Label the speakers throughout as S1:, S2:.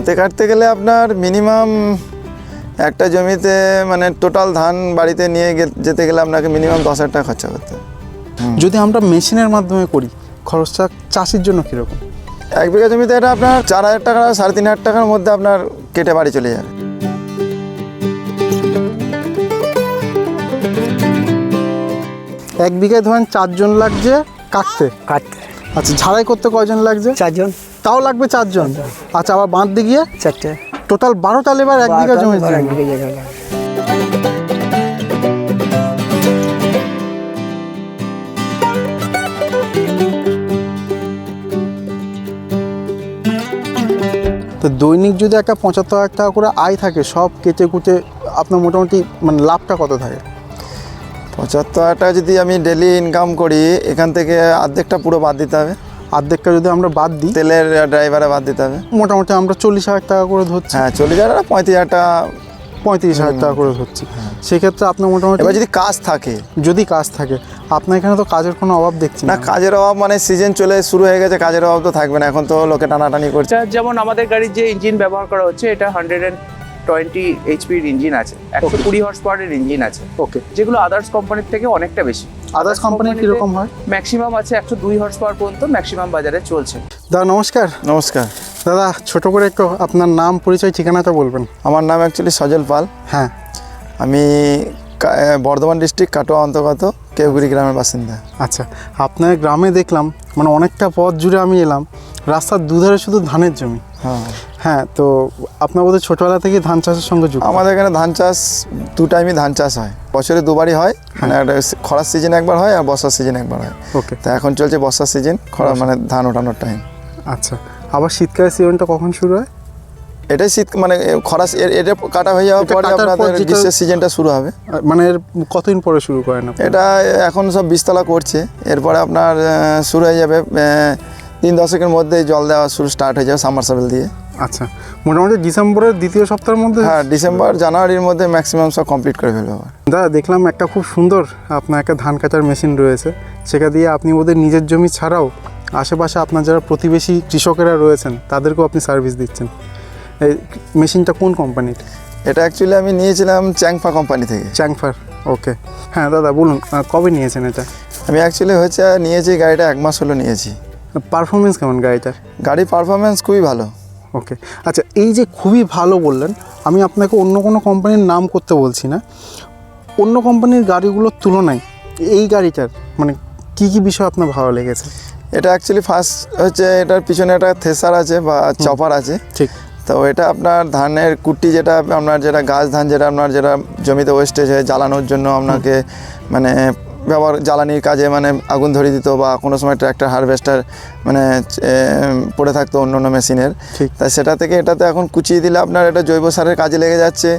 S1: হাতে কাটতে গেলে আপনার মিনিমাম একটা জমিতে মানে টোটাল ধান বাড়িতে নিয়ে গে- যেতে গেলে আপনাকে মিনিমাম দশ হাজার টাকা খরচা করতে
S2: যদি আমরা মেশিনের মাধ্যমে করি খরচটা চাষির জন্য কীরকম?
S1: এক বিঘা জমিতে এটা আপনার চার হাজার টাকা সাড়ে তিন হাজার টাকার মধ্যে আপনার কেটে বাড়ি চলে যাবে।
S2: এক বিঘায় ধরেন চারজন লাগছে কাটতে।
S3: কাটতে।
S2: আচ্ছা ঝাড়াই করতে কয়জন লাগছে?
S3: চারজন।
S2: তাও লাগবে চারজন। আচ্ছা আবার বাঁধতে গিয়ে
S3: চারটে।
S2: টোটাল বারোটা লেবার এক বিঘা জমি। তো দৈনিক যদি একটা পঁচাত্তর হাজার টাকা করে আয় থাকে সব কেটে কুটে আপনার মোটামুটি মানে লাভটা কত থাকে?
S1: পঁচাত্তর হাজার টাকা যদি আমি ডেলি ইনকাম করি এখান থেকে অর্ধেকটা পুরো বাদ দিতে হবে।
S2: অর্ধেকটা যদি আমরা বাদ দিই
S1: তেলের ড্রাইভারে বাদ দিতে হবে।
S2: মোটামুটি আমরা চল্লিশ হাজার টাকা করে ধরছি।
S1: হ্যাঁ চল্লিশ হাজার পঁয়ত্রিশ হাজার টাকা।
S2: পঁয়ত্রিশ হাজার টাকা করে ধরছি। সেক্ষেত্রে আপনার মোটামুটি
S1: এবার যদি কাজ থাকে।
S2: যদি কাজ থাকে আপনার এখানে তো কাজের কোনো অভাব দেখছি
S1: না কাজের অভাব মানে সিজন চলে শুরু হয়ে গেছে কাজের অভাব তো থাকবে না। এখন তো লোকে টানাটানি করছে।
S4: এটা যেমন আমাদের গাড়ির যে ইঞ্জিন ব্যবহার করা হচ্ছে এটা হান্ড্রেড অ্যান্ড টোয়েন্টি এইচপির ইঞ্জিন আছে। একশো কুড়ি হর্স পাওয়ারের ইঞ্জিন আছে।
S2: ওকে
S4: যেগুলো আদার্স কোম্পানির থেকে অনেকটা বেশি।
S2: আদার্স কোম্পানির কীরকম হয়?
S4: ম্যাক্সিমাম আছে একশো দুই হর্স পাওয়ার পর্যন্ত ম্যাক্সিমাম বাজারে চলছে।
S2: দাদা নমস্কার।
S1: নমস্কার।
S2: দাদা ছোট করে একটু আপনার নাম পরিচয় ঠিকানাটা বলবেন।
S1: আমার নাম অ্যাকচুয়ালি সজল পাল।
S2: হ্যাঁ।
S1: আমি বর্ধমান ডিস্ট্রিক্ট কাটোয়া অন্তর্গত কেউগুড়ি গ্রামের বাসিন্দা।
S2: আচ্ছা আপনার গ্রামে দেখলাম মানে অনেকটা পথ জুড়ে আমি এলাম রাস্তার দুধারে শুধু ধানের জমি।
S1: হ্যাঁ।
S2: হ্যাঁ তো আপনার বোধহয় ছোটোবেলা থেকে ধান চাষের সঙ্গে যুক্ত।
S1: আমাদের এখানে ধান চাষ দু টাইমই ধান চাষ হয়। বছরে দুবারই হয় মানে একটা খরার সিজন একবার হয় আর বর্ষার সিজন একবার হয়।
S2: ওকে
S1: তা এখন চলছে বর্ষার সিজন খরা মানে ধান ওঠানোর টাইম
S2: আচ্ছা আবার শীতকালের সিজনটা কখন শুরু হয়?
S1: এটাই শীত মানে খরা এটা কাটা হয়ে যাওয়ার পরে আপনাদের গ্রীষ্মের সিজনটা শুরু হবে।
S2: মানে এর কতদিন পরে শুরু করেন?
S1: এটা এখন সব বিস্তলা করছে এরপরে আপনার শুরু হয়ে যাবে তিন দশকের মধ্যে জল দেওয়া শুরু স্টার্ট হয়ে যাবে সাবমার্সাবেল দিয়ে।
S2: আচ্ছা মোটামুটি ডিসেম্বরের দ্বিতীয় সপ্তাহের মধ্যে?
S1: হ্যাঁ ডিসেম্বর জানুয়ারির মধ্যে ম্যাক্সিমাম সব কমপ্লিট করে ফেলবে
S2: দাদা দেখলাম একটা খুব সুন্দর আপনার একটা ধান কাটার মেশিন রয়েছে। সেটা দিয়ে আপনি ওদের নিজের জমি ছাড়াও আশেপাশে আপনার যারা প্রতিবেশী কৃষকেরা রয়েছেন তাদেরকেও আপনি সার্ভিস দিচ্ছেন। এই মেশিনটা কোন কোম্পানির
S1: এটা অ্যাকচুয়ালি আমি নিয়েছিলাম চ্যাংফা কোম্পানি থেকে।
S2: চ্যাংফার ওকে হ্যাঁ দাদা বলুন কবে নিয়েছেন এটা?
S1: আমি অ্যাকচুয়ালি হচ্ছে নিয়েছি গাড়িটা এক মাস হলো নিয়েছি।
S2: পারফরমেন্স কেমন গাড়িটার?
S1: গাড়ির পারফরমেন্স খুবই ভালো।
S2: ওকে আচ্ছা এই যে খুবই ভালো বললেন আমি আপনাকে অন্য কোনো কোম্পানির নাম করতে বলছি না। অন্য কোম্পানির গাড়িগুলোর তুলনায় এই গাড়িটার মানে কি কি বিষয় আপনার ভালো লেগেছে?
S1: এটা অ্যাকচুয়ালি ফার্স্ট হচ্ছে এটার পিছনে একটা থেসার আছে বা চপার আছে।
S2: ঠিক।
S1: তো এটা আপনার ধানের কুটি যেটা আপনার যেটা গাছ ধান যেটা আপনার যেটা জমিতে ওয়েস্টেজ হয়ে জ্বালানোর জন্য আপনাকে মানে ব্যবহার জ্বালানির কাজে মানে আগুন ধরিয়ে দিত বা কোনো সময় ট্র্যাক্টর হারভেস্টার মানে পড়ে থাকতো অন্য অন্য মেশিনের। তাই সেটা থেকে এটাতে এখন কুচিয়ে দিলে আপনার এটা জৈব সারের কাজে লেগে যাচ্ছে।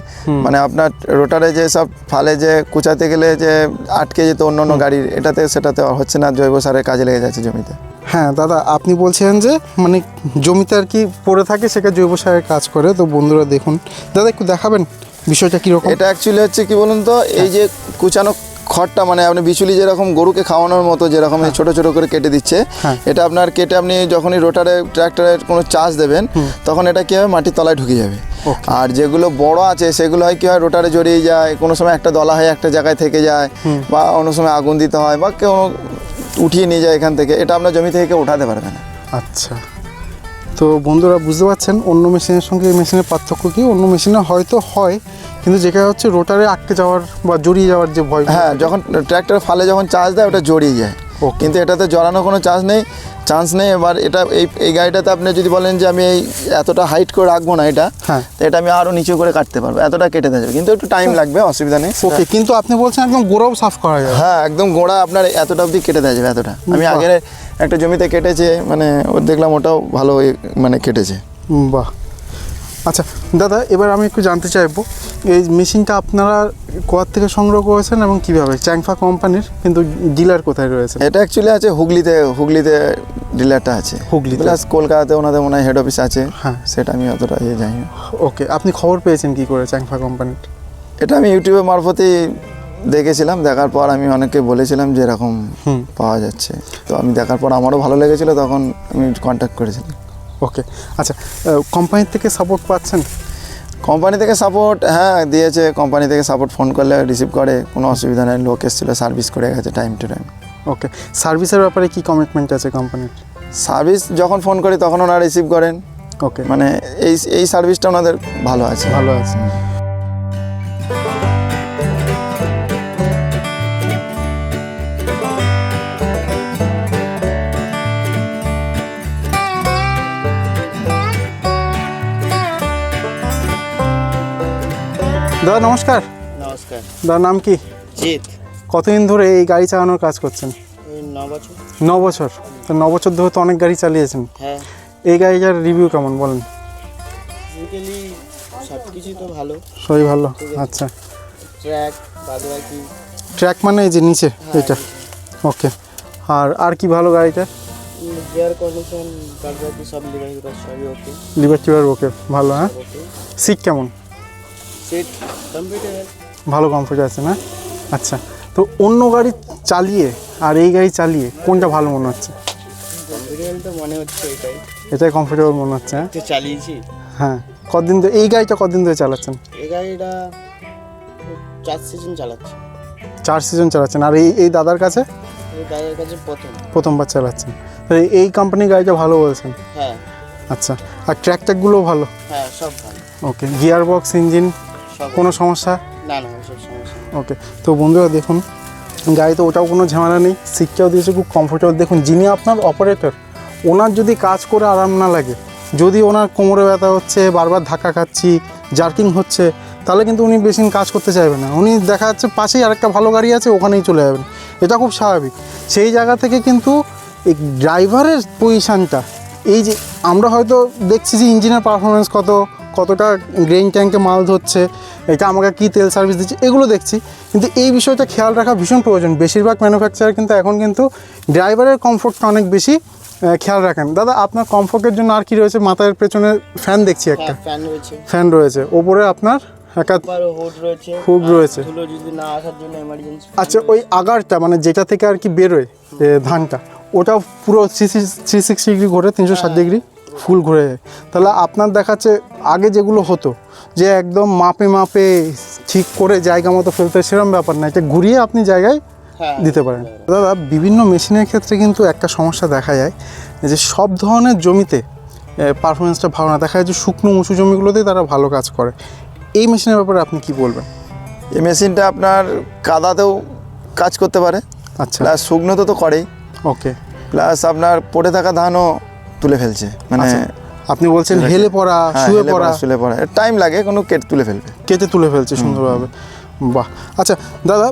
S1: মানে আপনার রোটারে যে সব ফালে যে কুচাতে গেলে যে আটকে যেত অন্য অন্য গাড়ির এটাতে সেটাতে হচ্ছে না জৈব সারের কাজে লেগে যাচ্ছে জমিতে।
S2: হ্যাঁ দাদা আপনি বলছেন যে মানে জমিতে আর কি পড়ে থাকে সেটা জৈব সারের কাজ করে। তো বন্ধুরা দেখুন দাদা একটু দেখাবেন বিষয়টা কীরকম?
S1: এটা অ্যাকচুয়ালি হচ্ছে কি বলুন তো এই যে কুচানো খড়টা মানে আপনি বিচুলি যেরকম গরুকে খাওয়ানোর মতো যেরকম এই ছোট ছোট করে কেটে দিচ্ছে
S2: হ্যাঁ।
S1: এটা আপনার কেটে আপনি যখনই রোটারে ট্র্যাক্টরের কোনো চাষ দেবেন তখন এটা কি হবে মাটির তলায় ঢুকে যাবে। আর যেগুলো বড় আছে সেগুলো হয় কি হয় রোটারে জড়িয়ে যায় কোনো সময় একটা দলা হয় একটা জায়গায় থেকে যায় বা অন্য সময় আগুন দিতে হয় বা কেউ উঠিয়ে নিয়ে যায় এখান থেকে এটা আপনার জমি থেকে কেউ উঠাতে পারবে না।
S2: আচ্ছা। তো বন্ধুরা বুঝতে পারছেন অন্য মেশিনের সঙ্গে এই মেশিনের পার্থক্য কি? অন্য মেশিনে হয়তো হয় কিন্তু যেটা হচ্ছে রোটারে আটকে যাওয়ার বা জড়িয়ে যাওয়ার যে ভয়
S1: হ্যাঁ যখন ট্র্যাক্টর ফালে যখন চার্জ দেয় ওটা জড়িয়ে যায়।
S2: Okay.
S1: কিন্তু এটাতে জড়ানোর কোনো চান্স নেই চান্স নেই। এবার এটা এই এই গাড়িটাতে আপনি যদি বলেন যে আমি এই এতটা হাইট করে রাখব না এটা
S2: হ্যাঁ।
S1: তো এটা আমি আরও নিচু করে কাটতে পারব। এতটা কেটে দেওয়া যাবে। কিন্তু একটু টাইম লাগবে অসুবিধা নেই।
S2: ওকে কিন্তু আপনি বলছেন একদম গোড়াও সাফ করা যাবে।
S1: হ্যাঁ একদম গোড়া আপনার এতটা অবধি কেটে দেওয়া যাবে এতটা। আমি। আগের একটা জমিতে কেটেছে মানে ও দেখলাম ওটাও ভালো মানে কেটেছে।
S2: বাহ। আচ্ছা দাদা এবার আমি একটু জানতে চাইব এই মেশিনটা আপনারা কোয়ার থেকে সংগ্রহ করেছেন এবং কীভাবে? চ্যাংফা কোম্পানির কিন্তু ডিলার কোথায় রয়েছে
S1: এটা অ্যাকচুয়ালি আছে হুগলিতে হুগলিতে ডিলারটা আছে।
S2: হুগলিতে?
S1: প্লাস কলকাতাতে ওনাদের মনে হয় হেড অফিস আছে।
S2: হ্যাঁ।
S1: সেটা আমি অতটা ইয়ে জানি না।
S2: ওকে আপনি খবর পেয়েছেন কি করে চ্যাংফা কোম্পানির?
S1: এটা আমি ইউটিউবে মারফতেই দেখেছিলাম। দেখার পর আমি অনেককে বলেছিলাম যে এরকম পাওয়া যাচ্ছে। তো আমি দেখার পর আমারও ভালো লেগেছিলো তখন আমি কন্ট্যাক্ট করেছিলাম।
S2: ওকে আচ্ছা কোম্পানির থেকে সাপোর্ট পাচ্ছেন?
S1: কোম্পানি থেকে সাপোর্ট হ্যাঁ দিয়েছে। কোম্পানি থেকে সাপোর্ট ফোন করলে রিসিভ করে কোনো অসুবিধা নেই। লোক এসেছিল সার্ভিস করে গেছে টাইম টু টাইম
S2: ওকে সার্ভিসের ব্যাপারে কি কমিটমেন্ট আছে কোম্পানির
S1: সার্ভিস যখন ফোন করি তখন ওনারা রিসিভ করেন।
S2: ওকে
S1: মানে এই এই সার্ভিসটা ওনাদের ভালো আছে।
S2: ভালো আছে। দাদা নমস্কার।
S3: নমস্কার।
S2: দাদার নাম কি?
S3: জিৎ।
S2: কতদিন ধরে এই গাড়ি চালানোর কাজ করছেন?
S3: ন বছর।
S2: তো ন বছর ধরে তো অনেক গাড়ি চালিয়েছেন।
S3: হ্যাঁ।
S2: এই গাড়িটার রিভিউ কেমন বলেন?
S3: সব কিছুই তো ভালো।
S2: সবই ভালো আচ্ছা।
S3: ট্র্যাক
S2: মানে এই যে নিচে এটা? ওকে আর আর কি ভালো গাড়িটা?
S3: গিয়ার কন্ডিশন বাদ সব লিভার লিভার সবই ওকে
S2: লিভার টিভার ওকে ভালো হ্যাঁ? সিট কেমন?
S3: সিট কম্পিউটার
S2: ভালো কমফোর্ট আছে না? আচ্ছা তো অন্য গাড়ি চালিয়ে আর এই গাড়ি চালিয়ে কোনটা ভালো মনে হচ্ছে?
S3: কম্পিউটার তো মনে হচ্ছে এটাই।
S2: এটাই কমফোর্টেবল মনে হচ্ছে হ্যাঁ?
S3: চালিয়েছি।
S2: হ্যাঁ কদিন ধরে এই গাড়িটা কদিন ধরে চালাচ্ছেন?
S3: এই গাড়িটা চার সিজন চালাচ্ছি।
S2: চার সিজন চালাচ্ছেন। আর এই এই দাদার কাছে?
S3: এই দাদার কাছে প্রথম।
S2: প্রথমবার চালাচ্ছেন। এই- এই কোম্পানির গাড়িটা ভালো বলছেন?
S3: হ্যাঁ।
S2: আচ্ছা আর ট্র্যাক ট্র্যাকগুলোও ভালো?
S3: হ্যাঁ সব ভালো।
S2: ওকে গিয়ার বক্স ইঞ্জিন কোনো সমস্যা?
S3: না না ওসব সমস্যা
S2: ওকে তো বন্ধুরা দেখুন গাড়িতে ওটাও কোনো ঝামেলা নেই সিটটাও দিয়েছে খুব কমফোর্টেবল দেখুন যিনি আপনার অপারেটর ওনার যদি কাজ করে আরাম না লাগে যদি ওনার কোমরে ব্যথা হচ্ছে বারবার ধাক্কা খাচ্ছি জার্কিং হচ্ছে তাহলে কিন্তু উনি বেশি কাজ করতে চাইবেন না। উনি দেখা যাচ্ছে পাশেই আরেকটা ভালো গাড়ি আছে ওখানেই চলে যাবেন। এটা খুব স্বাভাবিক। সেই জায়গা থেকে কিন্তু এই ড্রাইভারের পজিশানটা এই যে আমরা হয়তো দেখছি যে ইঞ্জিনের পারফরমেন্স কত কতটা গ্রেন ট্যাঙ্কে মাল ধরছে এটা আমাকে কী তেল সার্ভিস দিচ্ছে এগুলো দেখছি। কিন্তু এই বিষয়টা খেয়াল রাখা ভীষণ প্রয়োজন। বেশিরভাগ ম্যানুফ্যাকচারার কিন্তু এখন কিন্তু ড্রাইভারের কমফোর্টটা অনেক বেশি খেয়াল রাখেন। দাদা আপনার কমফোর্টের জন্য আর কি রয়েছে? মাথার পেছনে ফ্যান দেখছি একটা।
S3: হ্যাঁ ফ্যান রয়েছে।
S2: ফ্যান রয়েছে। ওপরে আপনার একটা
S3: হুড রয়েছে।
S2: আচ্ছা ওই আগারটা মানে যেটা থেকে আর কি বেরোয় ধানটা ওটা পুরো থ্রি থ্রি সিক্সটি ডিগ্রি ঘোরে তিনশো ষাট ডিগ্রি ফুল ঘুরে যায়। তাহলে আপনার দেখাচ্ছে আগে যেগুলো হতো যে একদম মাপে মাপে ঠিক করে জায়গা মতো ফেলতে সেরকম ব্যাপার না এটা ঘুরিয়ে আপনি জায়গায়
S3: হ্যাঁ।
S2: দিতে পারেন। দাদা বিভিন্ন মেশিনের ক্ষেত্রে কিন্তু একটা সমস্যা দেখা যায় যে সব ধরনের জমিতে পারফরমেন্সটা ভালো না। দেখা যায় যে শুকনো উঁচু জমিগুলোতেই তারা ভালো কাজ করে। এই মেশিনের ব্যাপারে আপনি কি বলবেন?
S1: এই মেশিনটা আপনার কাদাতেও কাজ করতে পারে।
S2: আচ্ছা।
S1: প্লাস শুকনোতে তো করেই।
S2: ওকে।
S1: প্লাস আপনার পড়ে থাকা ধানও তুলে ফেলছে। মানে
S2: আচ্ছা, আপনি বলছেন হেলে পড়া
S1: হ্যাঁ,
S2: শুয়ে
S1: হেলে
S2: পড়া।
S1: শুলে পড়া। টাইম লাগে কোনো কেট তুলে ফেলবে।
S2: কেটে তুলে ফেলছে সুন্দরভাবে। বাহ। আচ্ছা দাদা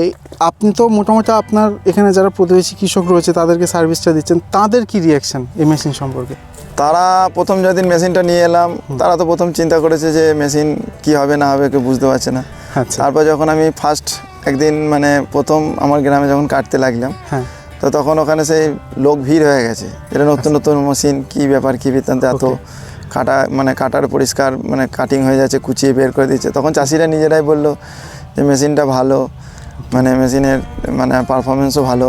S2: এই আপনি তো মোটামুটি আপনার এখানে যারা প্রতিবেশী কৃষক রয়েছে তাদেরকে সার্ভিসটা দিচ্ছেন। তাদের কি রিয়াকশন এই মেশিন সম্পর্কে?
S1: তারা প্রথম যেদিন মেশিনটা নিয়ে এলাম তারা তো প্রথম চিন্তা করেছে যে মেশিন কি হবে না হবে কেউ বুঝতে পারছে না।
S2: আচ্ছা।
S1: তারপর যখন আমি ফার্স্ট একদিন মানে প্রথম আমার গ্রামে যখন কাটতে লাগলাম
S2: হ্যাঁ।
S1: তো তখন ওখানে সেই লোক ভিড় হয়ে গেছে। এটা নতুন নতুন মেশিন কি ব্যাপার কি বৃত্তান্ত এত কাটা মানে কাটার পরিষ্কার মানে কাটিং হয়ে যাচ্ছে কুচিয়ে বের করে দিচ্ছে। তখন চাষিরা নিজেরাই বলল যে মেশিনটা ভালো মানে মেশিনের মানে পারফরমেন্সও ভালো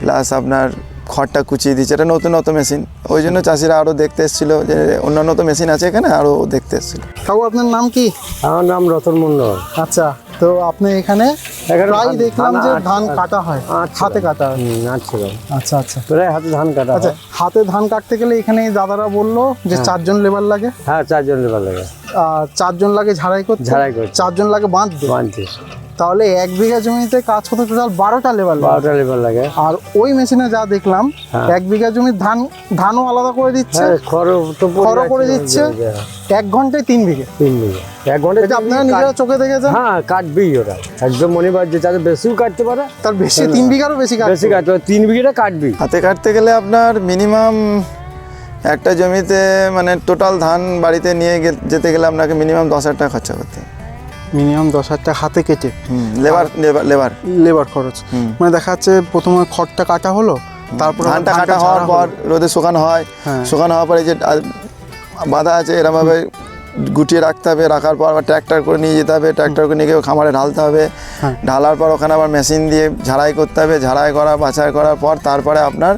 S1: প্লাস আপনার খড়টা কুচিয়ে দিচ্ছে। এটা নতুন নতুন মেশিন ওই জন্য চাষিরা আরও দেখতে এসেছিল যে অন্যান্য তো মেশিন আছে এখানে আরও দেখতে এসেছিল।
S2: তাও আপনার নাম কি?
S5: আমার নাম রতন মন্ডল
S2: আচ্ছা তো আপনি এখানে প্রায় দেখলাম যে ধান কাটা হয়। হাতে কাটা হয়।
S5: আচ্ছা
S2: আচ্ছা।
S5: প্রায় হাতে ধান কাটা
S2: আচ্ছা হাতে ধান কাটতে গেলে এখানে দাদারা বলল যে চারজন লেবার লাগে?
S5: হ্যাঁ চারজন লেবার লাগে।
S2: চারজন লাগে ঝাড়াই করতে?
S5: ঝাড়াই করতে।
S2: চারজন লাগে বাঁধতে?
S5: বানতে
S2: তাহলে এক বিঘা জমিতে কাজ করতে টোটাল বারোটা লেবার
S5: বারোটা লেবার লাগে।
S2: আর ওই মেশিনে যা দেখলাম
S5: হ্যাঁ।
S2: এক বিঘা জমির ধান ধানও আলাদা করে দিচ্ছে
S5: হ্যাঁ খড় তো পড়ে
S2: খড়ও করে দিচ্ছে।
S5: হ্যাঁ,
S2: এক ঘন্টায় তিন বিঘে।
S5: তিন বিঘে। এক ঘণ্টা
S2: এটা আপনারা নিজেরা চোখে দেখেছেন?
S5: হ্যাঁ কাটবেই ওরা একদম মনে পার যে চাষে বেশিও কাটতে পারে।
S2: তার বেশি তিন বিঘারও বেশি কাজ
S5: বেশি কাটতে পারে তিন বিঘেটা কাটবি
S1: হাতে কাটতে গেলে আপনার মিনিমাম একটা জমিতে মানে টোটাল ধান বাড়িতে নিয়ে যেতে গেলে আপনাকে মিনিমাম দশ হাজার টাকা খরচা করতে
S2: মিনিমাম দশ হাজার টাকা হাতে কেটে।
S1: লেবার লেবার লেবার
S2: খরচ। মানে দেখা যাচ্ছে প্রথমে খড়টা কাটা হলো তারপর
S1: ধানটা কাটা হওয়ার পর রোদে শুকানো হয়।
S2: হ্যাঁ।
S1: শুকানো হওয়ার পরে যে বাঁধা আছে এরমভাবে গুটিয়ে রাখতে হবে রাখার পর আবার ট্র্যাক্টর করে নিয়ে যেতে হবে ট্র্যাক্টর করে নিয়ে গিয়ে খামারে ঢালতে হবে।
S2: হ্যাঁ।
S1: ঢালার পর ওখানে আবার মেশিন দিয়ে ঝাড়াই করতে হবে ঝাড়াই করা বাছাই করার পর তারপরে আপনার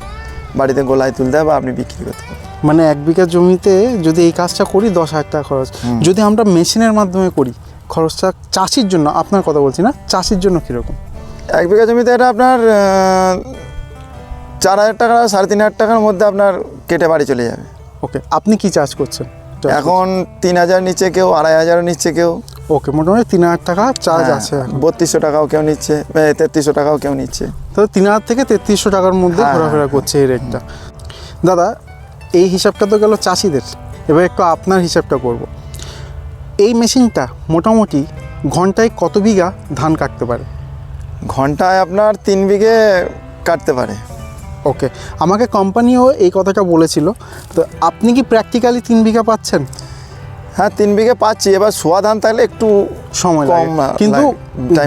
S1: বাড়িতে গোলায় তুলতে হবে আপনি বিক্রি করতে হবে
S2: মানে এক বিঘা জমিতে যদি এই কাজটা করি দশ হাজার টাকা খরচ। যদি আমরা মেশিনের মাধ্যমে করি খরচটা চাষির জন্য আপনার কথা বলছি না চাষির জন্য কীরকম?
S1: এক বিঘা জমিতে এটা আপনার চার হাজার টাকা সাড়ে তিন হাজার টাকার মধ্যে আপনার কেটে বাড়ি চলে যাবে।
S2: ওকে আপনি কি চাষ করছেন?
S1: এখন তিন হাজার নিচ্ছে কেউ আড়াই হাজারও নিচ্ছে কেউ।
S2: ওকে মোটামুটি তিন হাজার টাকা চার্জ
S1: হ্যাঁ,
S2: আছে
S1: বত্রিশশো টাকাও কেউ নিচ্ছে তেত্রিশশো টাকাও কেউ নিচ্ছে।
S2: তো তিন হাজার থেকে তেত্রিশশো টাকার মধ্যে
S1: হ্যাঁ,
S2: ঘোরাফেরা করছে এই রেটটা। দাদা এই হিসাবটা তো গেল চাষিদের। এবার একটু আপনার হিসাবটা করব। এই মেশিনটা মোটামুটি ঘন্টায় কত বিঘা ধান কাটতে পারে?
S1: ঘন্টায় আপনার তিন বিঘে কাটতে পারে।
S2: ওকে আমাকে কোম্পানিও এই কথাটা বলেছিল। তো আপনি কি প্র্যাকটিক্যালি তিন বিঘা পাচ্ছেন?
S1: হ্যাঁ তিন বিঘে পাচ্ছি। এবার সোয়া ধান তাহলে একটু
S2: সময়
S1: কম,
S2: কিন্তু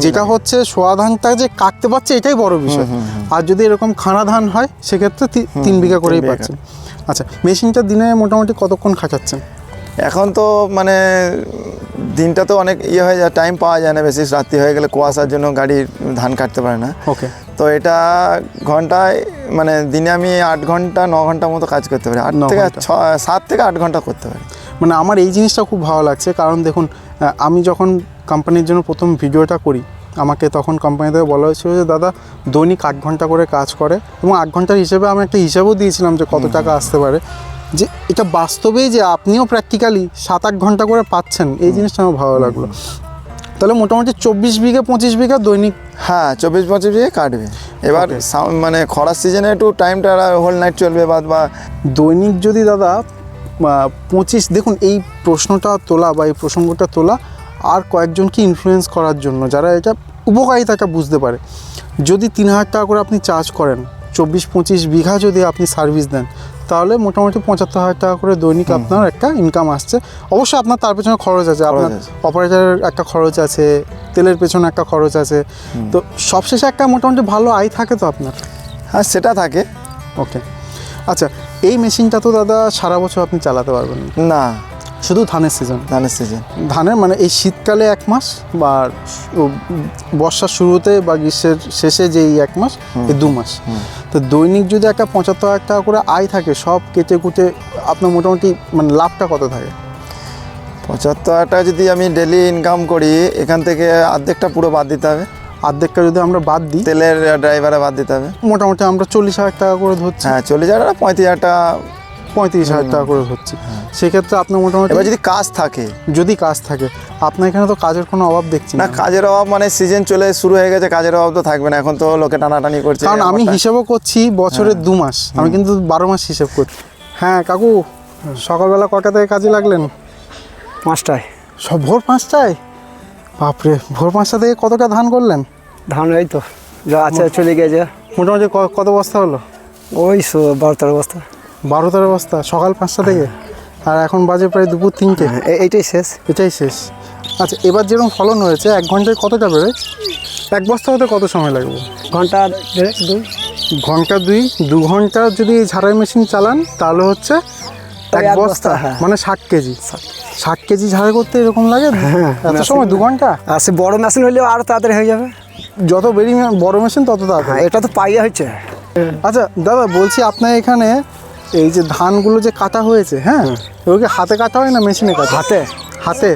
S2: যেটা হচ্ছে সোয়া ধানটা যে কাটতে পারছে এটাই বড় বিষয়। আর যদি এরকম খানা ধান হয় সেক্ষেত্রে তিন বিঘা করেই। পাচ্ছেন। আচ্ছা মেশিনটা দিনে মোটামুটি কতক্ষণ খাটাচ্ছেন
S1: এখন তো মানে দিনটা তো অনেক ইয়ে হয়ে যায় টাইম পাওয়া যায় না বেশি। রাত্রি হয়ে গেলে কুয়াশার জন্য গাড়ি ধান কাটতে পারে না।
S2: ওকে।
S1: তো এটা ঘন্টায় মানে দিনে আমি আট ঘণ্টা ন ঘণ্টা মতো কাজ করতে পারি। আট থেকে ছ সাত থেকে আট ঘণ্টা করতে পারি।
S2: মানে আমার এই জিনিসটা খুব ভালো লাগছে। কারণ দেখুন আমি যখন কোম্পানির জন্য প্রথম ভিডিওটা করি আমাকে তখন কোম্পানি থেকে বলা হয়েছিল যে দাদা দৈনিক আট ঘণ্টা করে কাজ করে। এবং আট ঘণ্টার হিসেবে আমি একটা হিসাবও দিয়েছিলাম যে কত টাকা আসতে পারে। যে এটা বাস্তবেই যে আপনিও প্র্যাকটিক্যালি সাত আট ঘণ্টা করে পাচ্ছেন এই জিনিসটা আমার ভালো লাগল। তাহলে মোটামুটি চব্বিশ বিঘা পঁচিশ বিঘা দৈনিক
S1: হ্যাঁ চব্বিশ পঁচিশ বিঘে কাটবে। এবার. মানে খরার সিজনে একটু টাইমটা হোল নাইট চলবে বাদ বা
S2: দৈনিক যদি দাদা পঁচিশ দেখুন এই প্রশ্নটা তোলা বা এই প্রসঙ্গটা তোলা আর কয়েকজনকে ইনফ্লুয়েন্স করার জন্য যারা এটা উপকারিতাটা বুঝতে পারে। যদি তিন হাজার টাকা করে আপনি চার্জ করেন চব্বিশ পঁচিশ বিঘা যদি আপনি সার্ভিস দেন তাহলে মোটামুটি পঁচাত্তর হাজার টাকা করে দৈনিক আপনার একটা ইনকাম আসছে। অবশ্যই আপনার তার পেছনে খরচ আছে আপনার। অপারেটারের একটা খরচ আছে তেলের পেছনে একটা খরচ আছে। তো সবশেষে একটা মোটামুটি ভালো আয় থাকে তো আপনার?
S1: হ্যাঁ সেটা থাকে।
S2: ওকে আচ্ছা এই মেশিনটা তো দাদা সারা বছর আপনি চালাতে পারবেন না। শুধু ধানের সিজন
S1: ধানের সিজন
S2: ধানের মানে এই শীতকালে এক মাস বা বর্ষার শুরুতে বা গ্রীষ্মের শেষে যে এই এক মাস এই দু মাস। তো দৈনিক যদি একটা পঁচাত্তর হাজার টাকা করে আয় থাকে সব কেটে কুটে আপনার মোটামুটি মানে লাভটা কত থাকে?
S1: পঁচাত্তর হাজার টাকা যদি আমি ডেলি ইনকাম করি এখান থেকে অর্ধেকটা পুরো বাদ দিতে হবে।
S2: অর্ধেকটা যদি আমরা বাদ দিই
S1: তেলের ড্রাইভারে বাদ দিতে হবে।
S2: মোটামুটি আমরা চল্লিশ হাজার টাকা করে ধরছি।
S1: হ্যাঁ চল্লিশ হাজার টাকা, পঁয়ত্রিশ হাজার টাকা
S2: পঁয়ত্রিশ হাজার টাকা করে ধরছি। সেক্ষেত্রে আপনার মোটামুটি
S1: এবার যদি কাজ থাকে।
S2: যদি কাজ থাকে আপনার এখানে তো কাজের কোনো অভাব দেখছি
S1: না
S2: না।
S1: কাজের অভাব মানে সিজন চলে শুরু হয়ে গেছে কাজের অভাব তো থাকবে না। এখন তো লোকে টানাটানি করছে।
S2: কারণ আমি হিসেবও করছি বছরের দু মাস। আমি কিন্তু বারো মাস হিসেব করছি। হ্যাঁ কাকু সকালবেলা কটা থেকে কাজে লাগলেন?
S5: পাঁচটায়।
S2: সব ভোর পাঁচটায়? বাপরে ভোর পাঁচটা থেকে কতটা ধান করলেন?
S5: ধান এই তো যা আছে চলে গেছে।
S2: মোটামুটি কত বস্তা হলো?
S5: ওই সো- বারো তেরো বস্তা।
S2: বারো তেরো বস্তা সকাল পাঁচটা থেকে? আর এখন বাজে প্রায় দুপুর তিনটে।
S5: হ্যাঁ, এইটাই শেষ।
S2: এটাই শেষ। আচ্ছা এবার যেরকম ফলন হয়েছে এক ঘন্টায় কতটা বেরোয় এক বস্তা হতে কত সময় লাগবে?
S5: ঘণ্টা দেড়েক দুই।
S2: ঘণ্টা দুই দু ঘণ্টা যদি ঝাড়াই মেশিন চালান তাহলে হচ্ছে এক বস্তা,
S5: হ্যাঁ।
S2: মানে ষাট কেজি। ষাট। কেজি ঝাড়াই করতে এরকম লাগে? এত সময় দু ঘণ্টা?
S5: আর সে বড় মেশিন হলেও আরও তাড়াতাড়ি হয়ে যাবে।
S2: যত বেরি বড় মেশিন তত
S5: হ্যাঁ
S2: তাড়াতাড়ি
S5: এটা তো পাইয়া হচ্ছে
S2: আচ্ছা দাদা বলছি আপনার এখানে এই যে ধানগুলো যে কাটা হয়েছে হ্যাঁ? ওকে হাতে কাটা হয় না মেশিনে কাটা?
S5: হাতে।
S2: হাতে?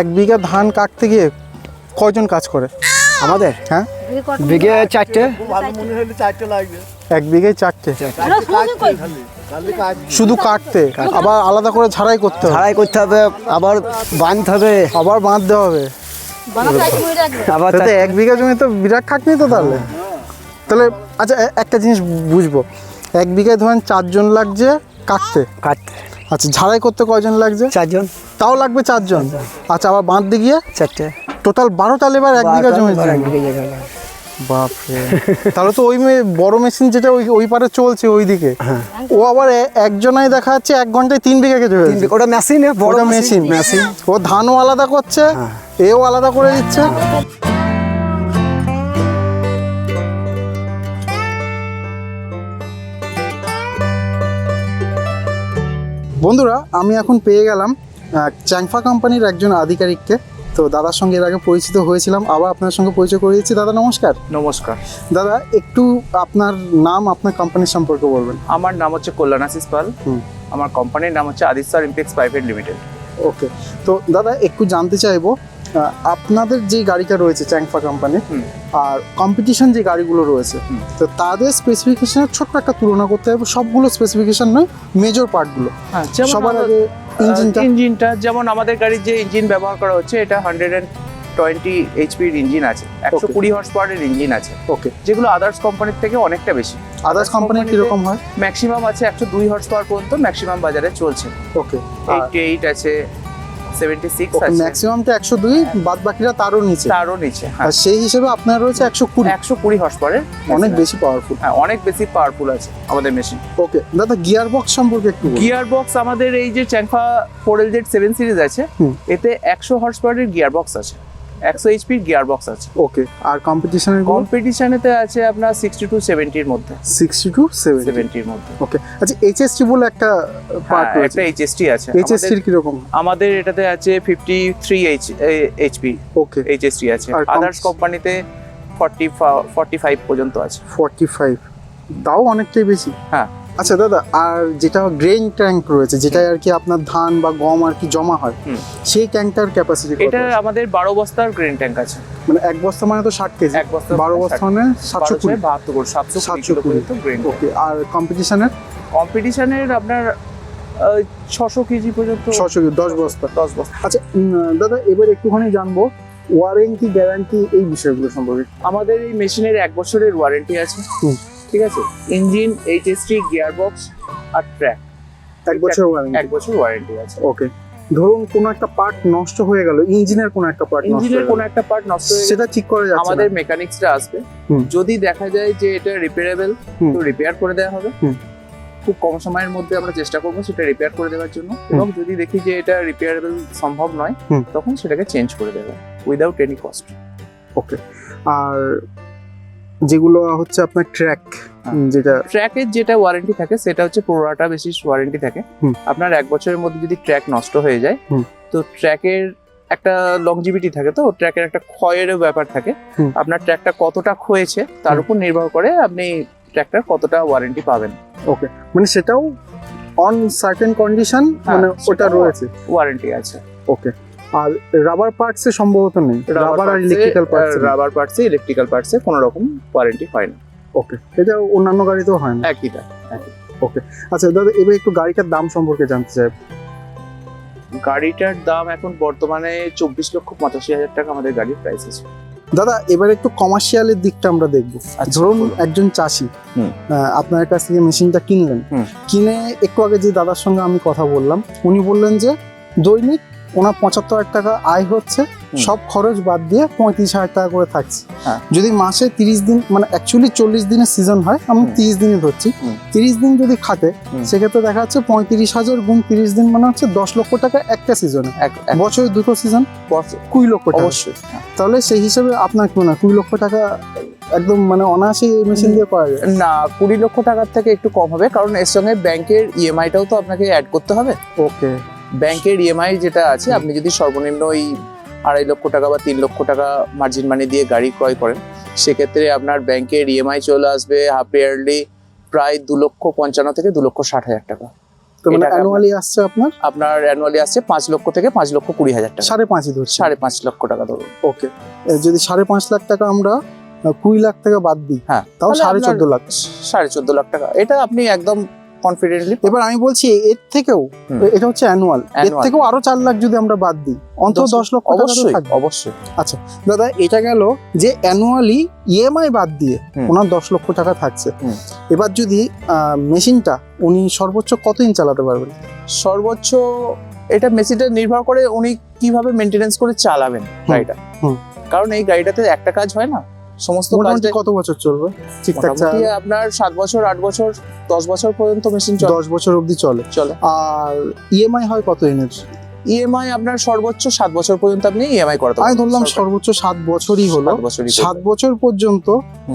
S2: এক বিঘা ধান কাটতে গিয়ে কয়জন কাজ করে?
S5: আমাদের?
S2: হ্যাঁ?
S5: বিঘে চারটে।
S2: এক বিঘায় চারটে। শুধু কাটতে। আবার আলাদা করে ঝাড়াই করতে হবে।
S5: ঝাড়াই করতে হবে আবার বাঁধতে হবে।
S2: আবার বাঁধতে হবে।
S5: আবার
S2: এক বিঘা জমি তো বিরাট খাটনি তো তাহলে। তাহলে আচ্ছা একটা জিনিস বুঝব। এক বিঘায় ধরেন চারজন লাগছে কাটতে।
S5: কাটতে।
S2: আচ্ছা ঝাড়াই করতে কয়জন লাগছে?
S5: চারজন।
S2: তাও লাগবে চারজন। আচ্ছা আবার বাঁধতে গিয়ে
S5: চারটে।
S2: টোটাল বারোটা লেবার এক বিঘা জমি
S5: এক বিঘে।
S2: বাপরে। তাহলে তো ওই বড় মেশিন যেটা ওই ওই পারে চলছে ওই দিকে ও আবার একজনাই দেখা যাচ্ছে এক ঘন্টায় তিন বিঘা কেটে ফেলছে।
S5: ওটা মেশিন বড় মেশিন
S2: মেশিন
S5: মেশিন
S2: ও ধানও আলাদা করছে এও আলাদা করে দিচ্ছে। বন্ধুরা আমি এখন পেয়ে গেলাম চ্যাংফা কোম্পানির একজন আধিকারিককে। তো দাদার সঙ্গে এর আগে পরিচিত হয়েছিলাম আবার আপনার সঙ্গে পরিচয় করে দিচ্ছি। দাদা নমস্কার।
S4: নমস্কার।
S2: দাদা একটু আপনার নাম আপনার কোম্পানির সম্পর্কে বলবেন।
S4: আমার নাম হচ্ছে কল্যাণ আশিস
S2: পাল।
S4: আমার কোম্পানির নাম হচ্ছে Aditya impex private limited.
S2: Okay. তো দাদা একটু জানতে চাইব আপনাদের যে গাড়িটা রয়েছে চ্যাংফা কোম্পানির আর কম্পিটিশন যে গাড়িগুলো রয়েছে তো তাদের স্পেসিফিকেশনের ছোট্ট একটা তুলনা করতে হবে। সবগুলো স্পেসিফিকেশন নয় মেজর পার্টগুলো
S4: হ্যাঁ
S2: সবার আগে ইঞ্জিনটা
S4: ইঞ্জিনটা যেমন আমাদের গাড়ির যে ইঞ্জিন ব্যবহার করা হচ্ছে এটা হান্ড্রেড অ্যান্ড টোয়েন্টি এইচপির ইঞ্জিন আছে। একশো কুড়ি হর্স পাওয়ারের ইঞ্জিন আছে।
S2: ওকে
S4: যেগুলো আদার্স কোম্পানির থেকে অনেকটা বেশি।
S2: আদার্স
S4: company-তে-
S2: কীরকম হয়?
S4: ম্যাক্সিমাম আছে একশো দুই হর্স পাওয়ার পর্যন্ত ম্যাক্সিমাম বাজারে চলছে।
S2: ওকে
S4: এইটটি এইট আছে। আছে।
S2: ম্যাক্সিমামটা বাদ বাকিরা তারও নিচে।
S4: তারও নিচে হ্যাঁ।
S2: আর সেই হিসেবে আপনার রয়েছে একশো কুড়ি।
S4: একশো কুড়ি হর্স পাওয়ারের
S2: অনেক বেশি পাওয়ারফুল
S4: হ্যাঁ অনেক বেশি পাওয়ারফুল আছে আমাদের মেশিন
S2: ওকে দাদা গিয়ার বক্স সম্পর্কে একটু
S4: গিয়ার বক্স আমাদের এই যে Changfa four L Z seven series আছে এতে একশো হর্স পাওয়ারের গিয়ার বক্স আছে। একশো এইচপির গিয়ার বক্স আছে।
S2: ওকে আর কম্পিটিশনের
S4: কম্পিটিশনেতে আছে আপনার সিক্সটি টু সেভেন্টির মধ্যে।
S2: সিক্সটি টু সেভেন
S4: সেভেন্টির মধ্যে।
S2: ওকে আচ্ছা এইচএসটি বলে একটা পার্ট
S4: হ্যাঁ, একটা এইচএসটি আছে।
S2: এইচএসটির কীরকম?
S4: আমাদের এটাতে আছে fifty three H HP
S2: okay
S4: HST আছে। আদার্স কোম্পানিতে ফর্টি ফর্টি ফাইভ পর্যন্ত আছে।
S2: ফর্টি ফাইভ তাও অনেকটাই বেশি।
S4: হ্যাঁ।
S2: আচ্ছা দাদা আর যেটা গ্রেন ট্যাঙ্ক রয়েছে যেটা আর কি আপনার ধান বা গম আর কি জমা হয় সেই ট্যাঙ্কটার ক্যাপাসিটি
S4: এটা আমাদের বারো বস্তার গ্রেন ট্যাঙ্ক আছে।
S2: মানে এক বস্তা মানে তো ষাট কেজি।
S4: এক বস্তা
S2: বারো বস্তা মানে সাতশো কুড়ি।
S4: বাহাত্তর করে সাতশো
S2: 720
S4: কিলো পর্যন্ত গ্রেন
S2: ওকে আর কম্পিটিশনের
S4: কম্পিটিশনের আপনার ছশো কেজি পর্যন্ত।
S2: ছশো কেজি দশ বস্তা।
S4: দশ বস্তা।
S2: আচ্ছা দাদা এবার একটুখানি জানব ওয়ারেন্টি গ্যারান্টি এই বিষয়গুলো সম্পর্কে।
S4: আমাদের এই মেশিনের এক বছরের ওয়ারেন্টি আছে। ঠিক আছে? ইঞ্জিন এইচএসটি গিয়ার বক্স আর ট্র্যাক
S2: এক বছর ওয়ারেন্টি
S4: এক বছর ওয়ারেন্টি আছে।
S2: ওকে ধরুন কোনো একটা পার্ট নষ্ট হয়ে গেল ইঞ্জিনের কোনো একটা পার্ট নষ্ট
S4: ইঞ্জিনের কোনো একটা পার্ট নষ্ট হয়ে গেলে।
S2: সেটা ঠিক করা যাচ্ছে
S4: আমাদের
S2: আমাদের
S4: মেকানিক্সরা আসবে। যদি দেখা যায় যে এটা রিপেয়ারেবল তো রিপেয়ার করে দেওয়া হবে। খুব কম সময়ের মধ্যে আমরা চেষ্টা করব সেটা রিপেয়ার করে দেওয়ার জন্য। এবং যদি দেখি যে এটা রিপেয়ারেবল সম্ভব নয় তখন সেটাকে চেঞ্জ করে দেবে উইদাউট এনি কস্ট
S2: ওকে আর যেগুলো হচ্ছে আপনার ট্র্যাক। যেটা
S4: ট্র্যাকের যেটা ওয়ারেন্টি থাকে সেটা হচ্ছে প্রোরাটা বেশি ওয়ারেন্টি থাকে। আপনার এক বছরের মধ্যে যদি ট্র্যাক নষ্ট হয়ে যায়। তো ট্র্যাকের একটা লংজিভিটি থাকে তো ট্র্যাকের একটা ক্ষয়েরও ব্যাপার থাকে। আপনার ট্র্যাকটা কতটা ক্ষয়েছে তার উপর নির্ভর করে আপনি ট্র্যাকটার কতটা ওয়ারেন্টি পাবেন।
S2: ওকে মানে সেটাও অন সার্টেন কন্ডিশন মানে ওটা রয়েছে।
S4: ওয়ারেন্টি আছে।
S2: ওকে আর রাবার পার্টসে সম্ভবত নেই। রাবার আর ইলেকট্রিক্যাল পার্টস
S4: রাবার পার্টসে ইলেকট্রিক্যাল পার্টসে কোনো রকম ওয়ারেন্টি হয় না।
S2: ওকে এটা অন্যান্য গাড়িতেও হয় না?
S4: একই তা
S2: আচ্ছা দাদা এবার একটু গাড়িটার দাম সম্পর্কে জানতে চাই।
S4: গাড়িটার দাম এখন বর্তমানে চব্বিশ লক্ষ পঁচাশি হাজার টাকা আমাদের গাড়ির প্রাইস আছে।
S2: দাদা এবার একটু কমার্শিয়ালের দিকটা আমরা দেখব।
S4: আচ্ছা,
S2: ধরুন একজন চাষি। আপনার কাছ থেকে মেশিনটা কিনলেন। কিনে একটু আগে যে দাদার সঙ্গে আমি কথা বললাম উনি বললেন যে দৈনিক ওনার পঁচাত্তর হাজার টাকা আয় হচ্ছে সব খরচ বাদ দিয়ে পঁয়ত্রিশ হাজার টাকা করে থাকছে।
S4: হ্যাঁ।
S2: যদি মাসে তিরিশ দিন মানে অ্যাকচুয়ালি চল্লিশ দিনের সিজন হয় আমি তিরিশ দিনে ধরছি। তিরিশ দিন যদি খাটে সেক্ষেত্রে দেখা যাচ্ছে পঁয়ত্রিশ হাজার গুণ তিরিশ দিন মানে হচ্ছে দশ লক্ষ টাকা একটা সিজনে বছরে দুটো সিজন কুড়ি লক্ষ টাকা।
S4: অবশ্যই হ্যাঁ।
S2: তাহলে সেই হিসেবে আপনার কি মনে হয় কুড়ি লক্ষ টাকা একদম মানে অনায়াসে এই মেশিন দিয়ে করা যায়?
S4: না কুড়ি লক্ষ টাকার থেকে একটু কম হবে কারণ এর সঙ্গে ব্যাংকের ইএমআইটাও তো আপনাকে অ্যাড করতে হবে।
S2: ওকে
S4: ব্যাংকের ইএমআই যেটা আছে আপনি যদি সর্বনিম্ন ওই আড়াই লক্ষ টাকা বা তিন লক্ষ টাকা মার্জিন মানি দিয়ে গাড়ি ক্রয় করেন সেক্ষেত্রে আপনার ব্যাংকের ইএমআই চলে আসবে হাফ ইয়ারলি প্রায় দু লক্ষ পঞ্চান্ন থেকে দু লক্ষ ষাট হাজার টাকা।
S2: তো মানে অ্যানুয়ালি আসছে আপনার?
S4: আপনার অ্যানুয়ালি আসছে পাঁচ লক্ষ থেকে পাঁচ লক্ষ কুড়ি হাজার টাকা।
S2: সাড়ে পাঁচই ধরছে।
S4: সাড়ে পাঁচ লক্ষ টাকা ধরুন।
S2: ওকে। যদি সাড়ে পাঁচ লাখ টাকা আমরা কুড়ি লাখ টাকা বাদ দিই
S4: হ্যাঁ।
S2: তাও সাড়ে চোদ্দ লাখ।
S4: সাড়ে চোদ্দ লাখ টাকা। এটা আপনি একদম কনফিডেন্টলি
S2: এবার আমি বলছি এর থেকেও এটা হচ্ছে অ্যানুয়াল এর থেকেও আরও চার লাখ যদি আমরা বাদ দিই অন্তত
S4: দশ-
S2: লক্ষ
S4: অবশ্যই। অবশ্যই।
S2: দাদা এটা গেল যে অ্যানুয়ালি ইএমআই বাদ দিয়ে ওনার দশ লক্ষ টাকা থাকছে। এবার যদি মেশিনটা উনি সর্বোচ্চ কত ইঞ্চ চালাতে পারবেন?
S4: সর্বোচ্চ এটা মেশিনটা নির্ভর করে উনি কীভাবে মেনটেনেন্স করে চালাবেন গাড়িটা। কারণ এই গাড়িটাতে একটা কাজ হয় না? সমস্ত
S2: মোটামুটি কত বছর চলবে? ঠিকঠাক
S4: আপনার সাত বছর আট বছর দশ বছর পর্যন্ত মেশিন চলে।
S2: দশ বছর অবধি চলে।
S4: চলে।
S2: আর ইএমআই হয় কত এনের
S4: ইএমআই আপনার সর্বোচ্চ সাত বছর পর্যন্ত আপনি ইএমআই করাতে
S2: আমি ধরলাম সর্বোচ্চ সাত বছরই হলো।
S4: সাত
S2: বছর পর্যন্ত।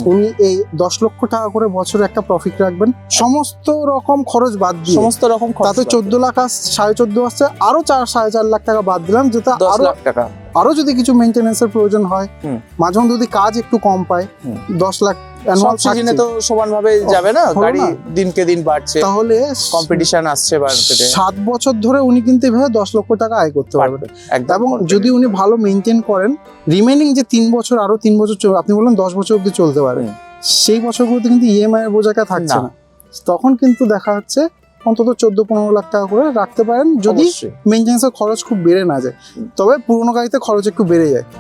S2: উনি এই দশ লক্ষ টাকা করে বছরে একটা প্রফিট রাখবেন। সমস্ত রকম খরচ বাদ দিয়ে।
S4: সমস্ত রকম
S2: তাতে চোদ্দ লাখ আস সাড়ে চোদ্দ আসছে। আরও চার সাড়ে চার লাখ টাকা বাদ দিলাম যেটা আরও
S4: লাখ টাকা।
S2: আরও যদি কিছু মেনটেন্যান্সের প্রয়োজন হয়। মাঝে মধ্যে যদি কাজ একটু কম পায় দশ লাখ অ্যানুয়াল
S4: সিজনে তো সমানভাবে যাবে না? গাড়ি দিনকে দিন বাড়ছে।
S2: তাহলে
S4: কম্পিটিশন আসছে মার্কেটে
S2: সাত বছর ধরে উনি কিন্তু এভাবে দশ লক্ষ টাকা আয় করতে পারবেন। এবং যদি উনি ভালো মেনটেন করেন রিমেনিং যে তিন বছর আরও তিন বছর আপনি বললেন দশ বছর অব্দি চলতে পারে। সেই বছরগুলোতে কিন্তু ইএমআই এর বোঝাটা থাকছে
S4: না।
S2: না। তখন কিন্তু দেখা যাচ্ছে অন্তত চোদ্দ পনেরো লাখ টাকা করে রাখতে পারেন। যদি। মেনটেন্সের খরচ খুব বেড়ে না যায়। তবে পুরোনো গাড়িতে খরচ একটু বেড়ে যায়।